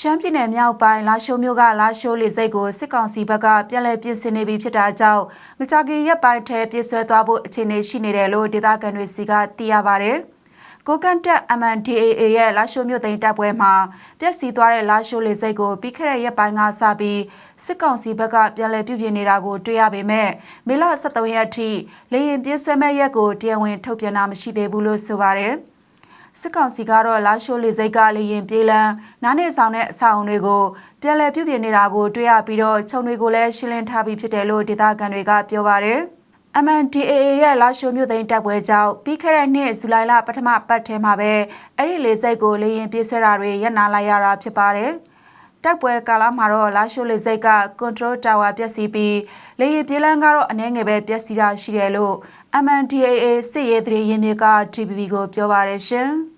ရှမ်းပြည်နယ်မြောက်ပိုင်းလာရှိုးမြို့ကလာရှိုးလေဆိပ်ကိုစစ်ကောင်စီဘက်ကပြန်လည်ပြင်ဆင်နေပြီဖြစ်တာကြောင့်မကြာခင်ရက်ပိုင်းထဲပြည့်စွဲသွားဖို့အခြေအနေရှိနေတယ်လို့ဒေသခံတွေစီကသိရပါဗျ။ကိုကန်တက် MNDAA ရဲ့လာရှိုးမြို့သိမ်းတပ်ပွဲမှာပြက်စီးသွားတဲ့လာရှိုးလေဆိပ်ကိုပြီးခဲ့တဲ့ရက်ပိုင်းကစပြီးစစ်ကောင်စီဘက်ကပြန်လည်ပြုပြင်နေတာကိုတွေ့ရပေမဲ့မေလ23ရက်အထိလေရင်ပြည့်စွဲမဲ့ရက်ကိုတရားဝင်ထုတ်ပြန်တာမရှိသေးဘူးလို့ဆိုပါတယ်။ စစ်ကောင်စီကတော့လာရှိုးလေစိတ်ကလေရင်ပြေးလန်းနားနေဆောင်တဲ့အဆောက်အုံတွေကိုပြန်လည်ပြုပြင်နေတာကိုတွေ့ရပြီးတော့ခြုံတွေကိုလည်းရှင်းလင်းထားပြီးဖြစ်တယ်လို့ဒေသခံတွေကပြောပါတယ်။ MNDAA ရဲ့လာရှိုးမြို့သိမ်းတပ်ပွဲကြောင့်ပြီးခဲ့တဲ့နှစ်ဇူလိုင်လပထမပတ်ထဲမှာပဲအဲ့ဒီလေစိတ်ကိုလေရင်ပြေးဆွဲတာတွေရပ်နာလိုက်ရတာဖြစ်ပါတယ်။ တိုက်ပွဲကာလမှာတော့လာရှိုးလေစိတ်က control tower ပျက်စီးပြီးလေရင်ပြေးလန်းကတော့အနည်းငယ်ပဲပျက်စီးတာရှိတယ်လို့ MNDAA စစ်ရေးတရေရင်မြေက TPP ကိုပြောပါတယ်ရှင်။